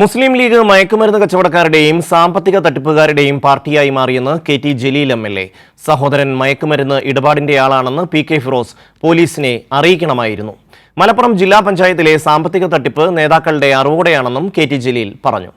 മുസ്ലിം league മയക്കുമരുന്ന് കച്ചവടക്കാരുടെയും സാമ്പത്തിക തട്ടിപ്പുകാരുടെയും പാർട്ടിയായി മാറിയെന്ന് K T Jaleel M L A. സഹോദരൻ മയക്കുമരുന്ന് ഇടപാടിന്റെ ആളാണെന്ന് പി കെ ഫിറോസ് പോലീസിനെ അറിയിക്കണമായിരുന്നു. മലപ്പുറം ജില്ലാ പഞ്ചായത്തിലെ സാമ്പത്തിക തട്ടിപ്പ് നേതാക്കളുടെ അറിവോടെയാണെന്നും കെ ടി ജലീൽ പറഞ്ഞു.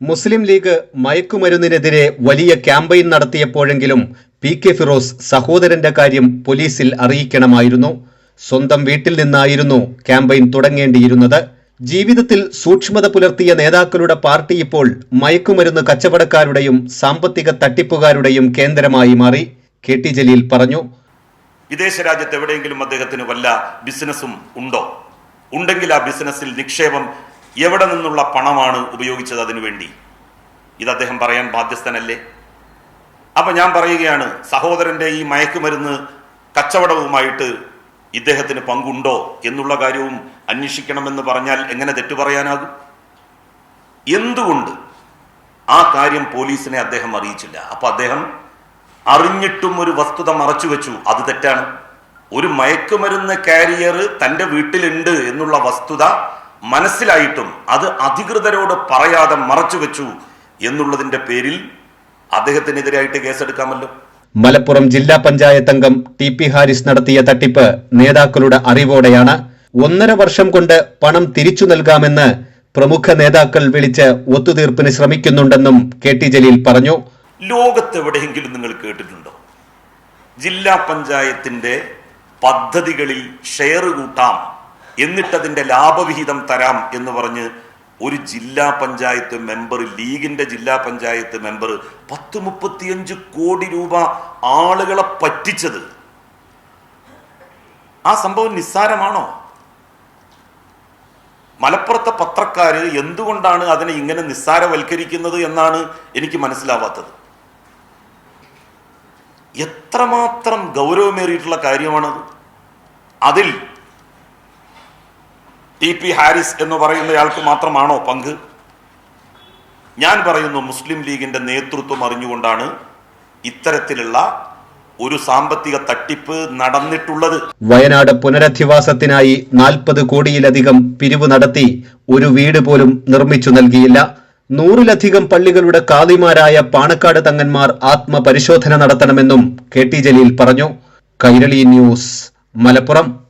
മുസ്ലിം ലീഗ് മയക്കുമരുന്നിനെതിരെ വലിയ ക്യാമ്പയിൻ നടത്തിയപ്പോഴെങ്കിലും പി കെ ഫിറോസ് സഹോദരന്റെ കാര്യം പോലീസിൽ അറിയിക്കണമായിരുന്നു. സ്വന്തം വീട്ടിൽ നിന്നായിരുന്നു ക്യാമ്പയിൻ തുടങ്ങേണ്ടിയിരുന്നത്. ജീവിതത്തിൽ സൂക്ഷ്മത പുലർത്തിയ നേതാക്കളുടെ പാർട്ടി ഇപ്പോൾ മയക്കുമരുന്ന് കച്ചവടക്കാരുടെയും സാമ്പത്തിക തട്ടിപ്പുകാരുടെയും കേന്ദ്രമായി മാറി. കെ ടി ജലീൽ പറഞ്ഞു. വിദേശ രാജ്യത്ത് എവിടെയെങ്കിലും അദ്ദേഹത്തിന് വല്ല ബിസിനസ്സും ഉണ്ടോ? ഉണ്ടെങ്കിൽ ആ ബിസിനസ്സിൽ നിക്ഷേപം എവിടെ നിന്നുള്ള പണമാണ് ഉപയോഗിച്ചത് അതിനുവേണ്ടി? ഇത് അദ്ദേഹം പറയാൻ ബാധ്യസ്ഥനല്ലേ? അപ്പൊ ഞാൻ പറയുകയാണ് സഹോദരന്റെ ഈ മയക്കുമരുന്ന് കച്ചവടവുമായിട്ട് ഇദ്ദേഹത്തിന് പങ്കുണ്ടോ എന്നുള്ള കാര്യവും അന്വേഷിക്കണമെന്ന് പറഞ്ഞാൽ എങ്ങനെ തെറ്റു പറയാനാകും? എന്തുകൊണ്ട് ആ കാര്യം പോലീസിനെ അദ്ദേഹം അറിയിച്ചില്ല? അപ്പൊ അദ്ദേഹം അറിഞ്ഞിട്ടും ഒരു വസ്തുത മറച്ചു വെച്ചു. അത് തെറ്റാണ്. ഒരു മയക്കുമരുന്ന് കാരിയർ തന്റെ വീട്ടിലുണ്ട് എന്നുള്ള വസ്തുത മനസ്സിലായിട്ടും അത് അധികൃതരോട് പറയാതെ മറച്ചു വെച്ചു എന്നുള്ളതിന്റെ പേരിൽ അദ്ദേഹത്തിനെതിരായിട്ട് കേസെടുക്കാമല്ലോ. മലപ്പുറം ജില്ലാ പഞ്ചായത്ത് അംഗം ടി പി ഹാരിസ് നടത്തിയ തട്ടിപ്പ് നേതാക്കളുടെ അറിവോടെയാണ്. ഒന്നര വർഷം കൊണ്ട് പണം തിരിച്ചു നൽകാമെന്ന് പ്രമുഖ നേതാക്കൾ വിളിച്ച് ഒത്തുതീർപ്പിന് ശ്രമിക്കുന്നുണ്ടെന്നും കെ ടി ജലീൽ പറഞ്ഞു. ലോകത്ത് എവിടെയെങ്കിലും നിങ്ങൾ കേട്ടിട്ടുണ്ടോ? ജില്ലാ പഞ്ചായത്തിന്റെ പദ്ധതികളിൽ ഷെയർ കൂട്ടാം എന്നിട്ടതിന്റെ ലാഭവിഹിതം തരാം എന്ന് പറഞ്ഞ് ഒരു ജില്ലാ പഞ്ചായത്ത് മെമ്പർ ലീഗിന്റെ ജില്ലാ പഞ്ചായത്ത് മെമ്പർ പത്ത് മുപ്പത്തിയഞ്ച് കോടി രൂപ ആളുകളെ പറ്റിച്ചത്. ആ സംഭവം നിസ്സാരമാണോ? മലപ്പുറത്തെ പത്രക്കാര് എന്തുകൊണ്ടാണ് അതിനെ ഇങ്ങനെ നിസ്സാരവൽക്കരിക്കുന്നത് എന്നാണ് എനിക്ക് മനസ്സിലാവാത്തത്. എത്രമാത്രം ഗൗരവമേറിയിട്ടുള്ള കാര്യമാണത്. അതിൽ ടി പി ഹാരിസ് എന്ന് പറയുന്നയാൾക്ക് മാത്രമാണോ പങ്ക്? ഞാൻ പറയുന്നു മുസ്ലിം ലീഗിന്റെ നേതൃത്വം അറിഞ്ഞുകൊണ്ടാണ് ഇത്തരത്തിലുള്ള ഒരു സാമ്പത്തിക തട്ടിപ്പ് നടന്നിട്ടുള്ളത്. വയനാട് പുനരധിവാസത്തിനായി നാൽപ്പത് കോടിയിലധികം പിരിവ് നടത്തി ഒരു വീട് പോലും നിർമ്മിച്ചു നൽകിയില്ല. നൂറിലധികം പള്ളികളുടെ കാതിമാരായ പാണക്കാട് തങ്ങന്മാർ ആത്മപരിശോധന നടത്തണമെന്നും കെ ടി ജലീൽ പറഞ്ഞു. കൈരളി ന്യൂസ് മലപ്പുറം.